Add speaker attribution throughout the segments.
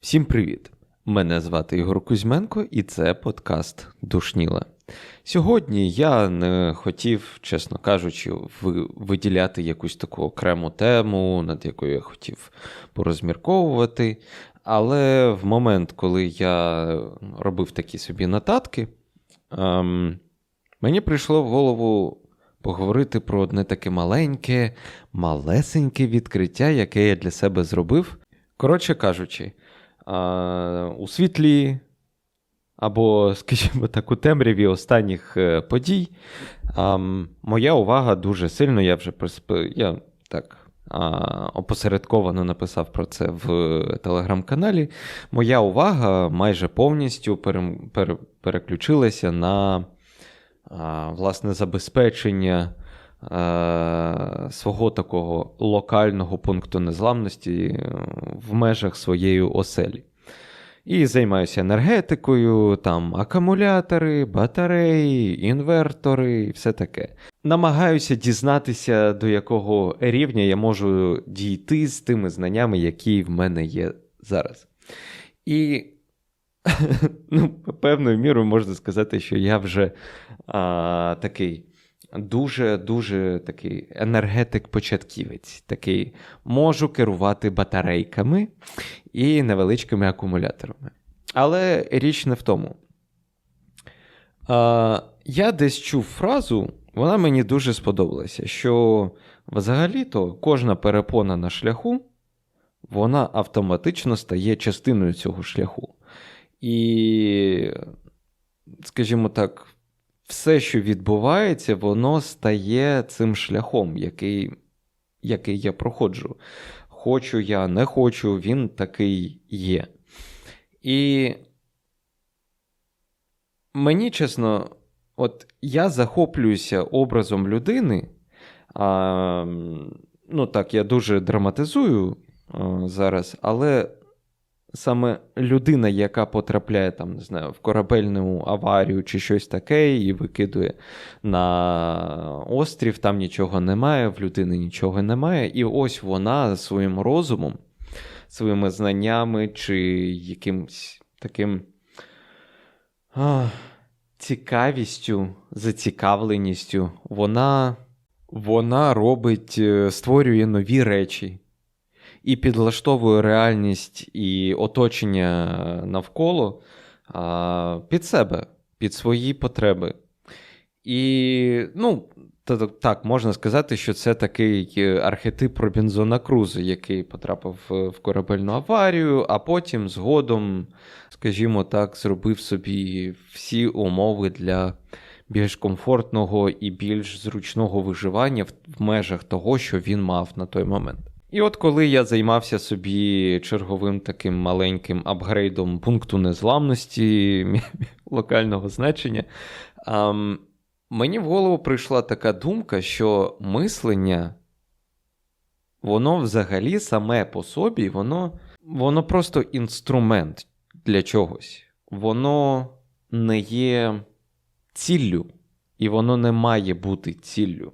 Speaker 1: Всім привіт! Мене звати Ігор Кузьменко, і це подкаст Душніла. Сьогодні я не хотів, чесно кажучи, виділяти якусь таку окрему тему, над якою я хотів порозмірковувати. Але в момент, коли я робив такі собі нотатки, ем, мені прийшло в голову поговорити про одне таке маленьке, малесеньке відкриття, яке я для себе зробив. Коротше кажучи, у світлі або, скажімо так, у темряві останніх е, подій моя увага дуже сильно, я вже я так опосередковано написав про це в телеграм-каналі. Моя увага майже повністю переключилася на власне забезпечення е, свого такого локального пункту незламності е, в межах своєї оселі. І займаюся енергетикою, там акумулятори, батареї, інвертори і все таке. Намагаюся дізнатися, до якого рівня я можу дійти з тими знаннями, які в мене є зараз. І ну, певною мірою можна сказати, що я вже а, такий дуже-дуже такий енергетик-початківець. Такий можу керувати батарейками і невеличкими акумуляторами. Але річ не в тому. А, я десь чув фразу, вона мені дуже сподобалася, що взагалі-то кожна перепона на шляху, вона автоматично стає частиною цього шляху. І, скажімо так, все, що відбувається, воно стає цим шляхом, який, який я проходжу. Хочу я, не хочу, він такий є. І мені чесно, от я захоплююся образом людини. А, ну так, я дуже драматизую а, зараз, але саме людина, яка потрапляє там, не знаю, в корабельну аварію чи щось таке, і викидує на острів, там нічого немає, в людини нічого немає. І ось вона своїм розумом, своїми знаннями чи якимсь таким а, цікавістю, зацікавленістю, вона, вона робить, е, створює нові речі і підлаштовує реальність і оточення навколо а, під себе, під свої потреби. І, ну, та- так, можна сказати, що це такий е, архетип Робінзона Круза, який потрапив в в корабельну аварію, а потім згодом, скажімо так, зробив собі всі умови для більш комфортного і більш зручного виживання в межах того, що він мав на той момент. І от коли я займався собі черговим таким маленьким апгрейдом пункту незламності локального значення, мені в голову прийшла така думка, що мислення, воно взагалі саме по собі, воно, воно просто інструмент для чогось. Воно не є ціллю, і воно не має бути ціллю.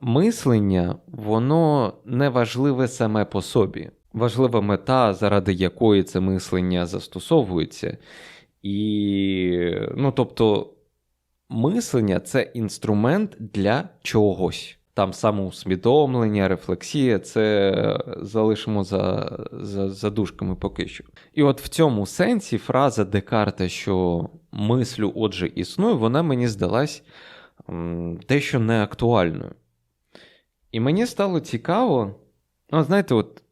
Speaker 1: Мислення, воно не важливе саме по собі. Важлива мета, заради якої це мислення застосовується. І, ну, тобто, мислення це інструмент для чогось. Там самоусвідомлення, рефлексія, це залишимо за, за, за дужками поки що. І от в цьому сенсі фраза Декарта, що мислю, отже, існує, вона мені здалась дещо неактуальною. І мені стало цікаво, ну, знаєте, от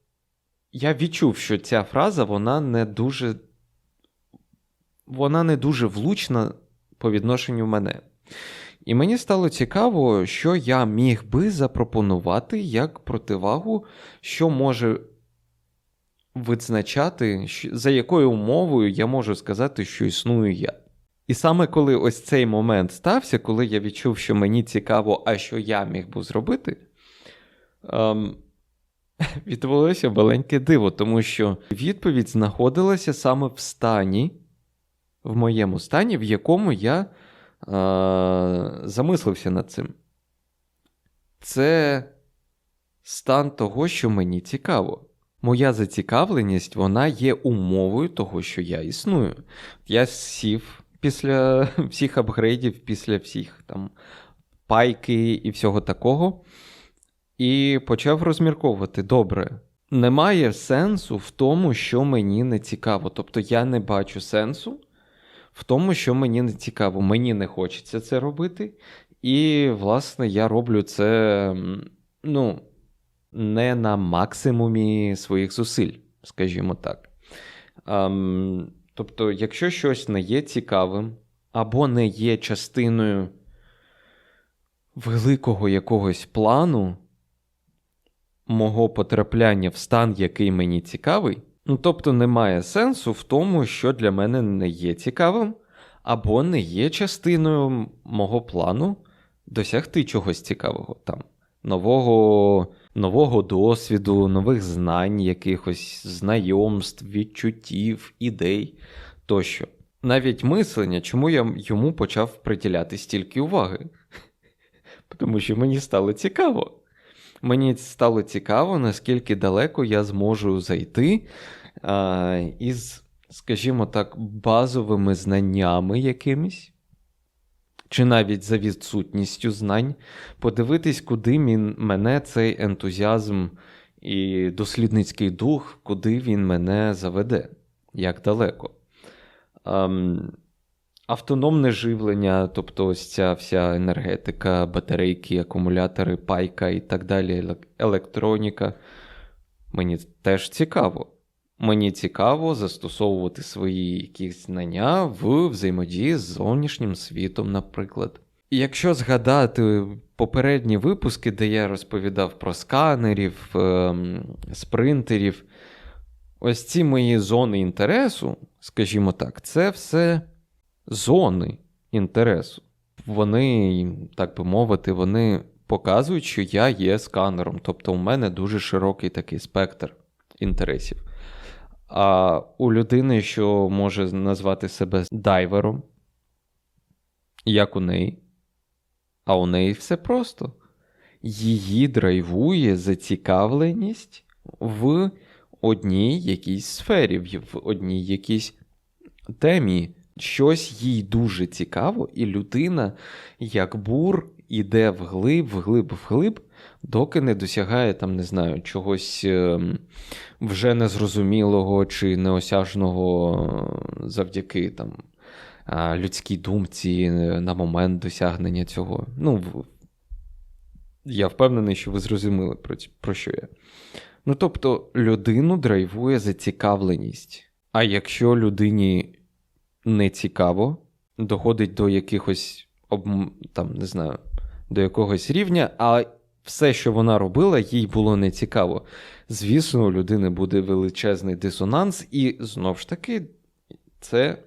Speaker 1: я відчув, що ця фраза вона не дуже. Вона не дуже влучна по відношенню мене. І мені стало цікаво, що я міг би запропонувати як противагу, що може визначати, за якою умовою я можу сказати, що існую я. І саме коли ось цей момент стався, коли я відчув, що мені цікаво, а що я міг би зробити, ем, відбулося маленьке диво, тому що відповідь знаходилася саме в стані, в моєму стані, в якому я е, замислився над цим. Це стан того, що мені цікаво. моя зацікавленість вона є умовою того, що я існую. Я сів після всіх апгрейдів, після всіх там пайки і всього такого, і почав розмірковувати добре. Немає сенсу в тому, що мені не цікаво. Тобто я не бачу сенсу в тому, що мені не цікаво. Мені не хочеться це робити. І, власне, я роблю це ну, не на максимумі своїх зусиль, скажімо так. Um, тобто, якщо щось не є цікавим, або не є частиною великого якогось плану мого потрапляння в стан, який мені цікавий, ну тобто немає сенсу в тому, що для мене не є цікавим, або не є частиною мого плану досягти чогось цікавого там, нового нового досвіду, нових знань, якихось знайомств, відчуттів, ідей тощо. Навіть мислення, чому я йому почав приділяти стільки уваги? Тому що мені стало цікаво. Мені стало цікаво, наскільки далеко я зможу зайти а, із, скажімо так, базовими знаннями якимись, чи навіть за відсутністю знань, подивитись, куди він, мене цей ентузіазм і дослідницький дух, куди він мене заведе, як далеко. Ам, Автономне живлення, тобто ось ця вся енергетика, батарейки, акумулятори, пайка і так далі, електроніка. Мені теж цікаво. Мені цікаво застосовувати свої якісь знання в взаємодії з зовнішнім світом, наприклад. Якщо згадати попередні випуски, де я розповідав про сканерів, ем, спринтерів, ось ці мої зони інтересу, скажімо так, це все зони інтересу. Вони, так би мовити, вони показують, що я є сканером. Тобто у мене дуже широкий такий спектр інтересів. А у людини, що може назвати себе дайвером, як у неї, а у неї все просто. Її драйвує зацікавленість в одній якійсь сфері, в одній якійсь темі. Щось їй дуже цікаво, і людина, як бур, іде вглиб, вглиб, вглиб, доки не досягає, там, не знаю, чогось ем, вже незрозумілого чи неосяжного завдяки там, людській думці на момент досягнення цього. Ну, я впевнений, що ви зрозуміли, про, про що я. Ну, тобто, людину драйвує зацікавленість. А якщо людині не цікаво, доходить до якихось там, не знаю, до якогось рівня, а все, що вона робила, їй було не цікаво. Звісно, у людини буде величезний дисонанс, і знову ж таки, це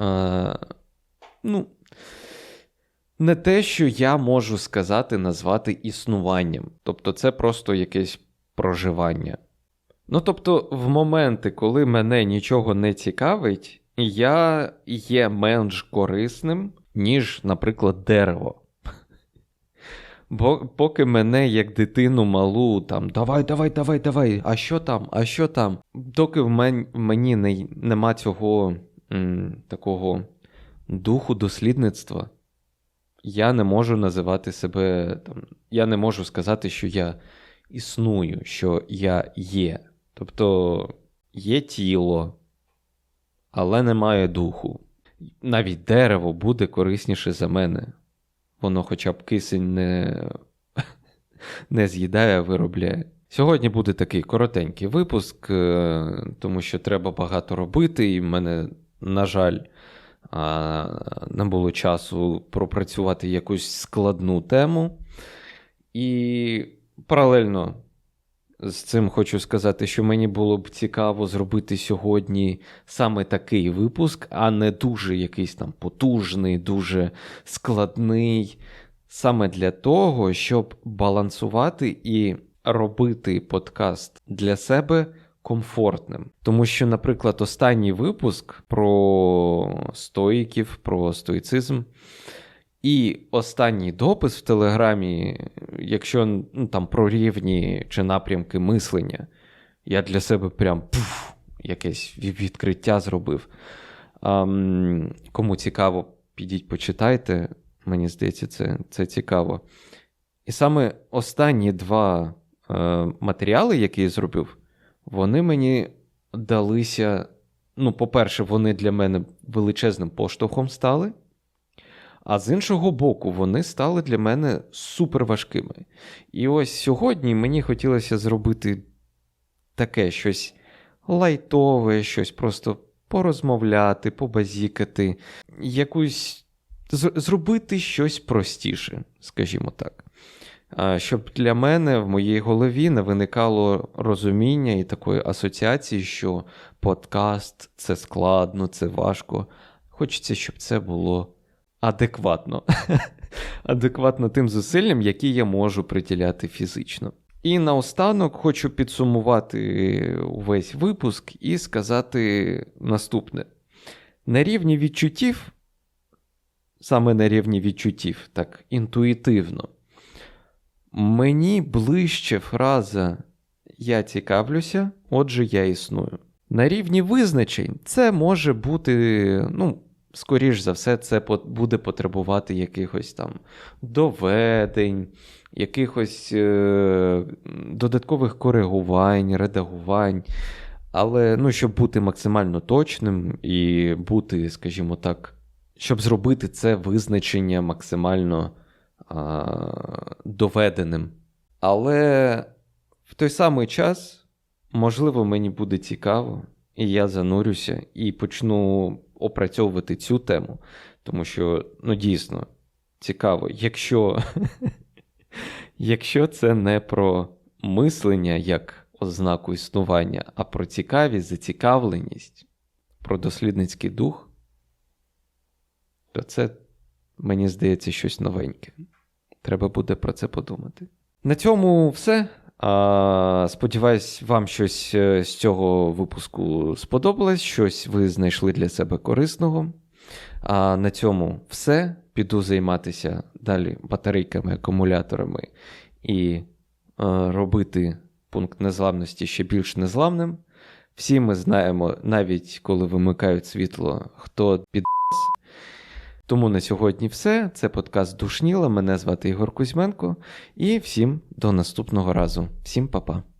Speaker 1: е, ну, не те, що я можу сказати, назвати існуванням. Тобто, це просто якесь проживання. Ну, тобто, в моменти, коли мене нічого не цікавить, я є менш корисним, ніж, наприклад, дерево. Бо поки мене, як дитину малу, там давай, давай, давай, давай, а що там, а що там? Доки в, мен, мені не, нема цього м, такого духу дослідництва, я не можу називати себе, там, я не можу сказати, що я існую, що я є. Тобто є тіло, але немає духу. Навіть дерево буде корисніше за мене. Воно хоча б кисень не не з'їдає, а виробляє. Сьогодні буде такий коротенький випуск, е, тому що треба багато робити, і в мене, на жаль, не було часу пропрацювати якусь складну тему. І паралельно з цим хочу сказати, що мені було б цікаво зробити сьогодні саме такий випуск, а не дуже якийсь там потужний, дуже складний. Саме для того, щоб балансувати і робити подкаст для себе комфортним. Тому що, наприклад, останній випуск про стоїків, про стоїцизм. І останній допис в Телеграмі, якщо ну, там про рівні чи напрямки мислення, Я для себе прям пуф, якесь відкриття зробив. А, кому цікаво, підіть почитайте. Мені здається, це, це цікаво. І саме останні два е, матеріали, які я зробив, вони мені далися. Ну, по-перше, вони для мене величезним поштовхом стали. А з іншого боку, вони стали для мене супер важкими. І ось сьогодні мені хотілося зробити таке щось лайтове, щось просто порозмовляти, побазікати, якусь зробити щось простіше, скажімо так. Щоб для мене в моїй голові не виникало розуміння і такої асоціації, що подкаст це складно, це важко. Хочеться, щоб це було адекватно. адекватно тим зусиллям, які я можу приділяти фізично. І наостанок хочу підсумувати увесь випуск і сказати наступне: на рівні відчуттів, саме на рівні відчуттів, так інтуїтивно, мені ближче фраза Я цікавлюся, отже, я існую. На рівні визначень це може бути, ну, скоріш за все, це буде потребувати якихось там доведень, якихось е- додаткових коригувань, редагувань. Але ну, щоб бути максимально точним і бути, скажімо так, щоб зробити це визначення максимально а, доведеним. Але в той самий час, можливо, мені буде цікаво, і я занурюся і почну опрацьовувати цю тему. Тому що, ну, дійсно, цікаво, якщо, якщо це не про мислення як ознаку існування, а про цікавість, зацікавленість, про дослідницький дух, то це, мені здається, щось новеньке. Треба буде про це подумати. На цьому все. Сподіваюсь, вам щось е, з цього випуску сподобалось, щось ви знайшли для себе корисного. А на цьому все. Піду займатися далі батарейками, акумуляторами і е, робити пункт незламності ще більш незламним. Всі ми знаємо, навіть коли вимикають світло, хто під. Тому на сьогодні все. Це подкаст Душніла. Мене звати Ігор Кузьменко. І всім до наступного разу. Всім па-па.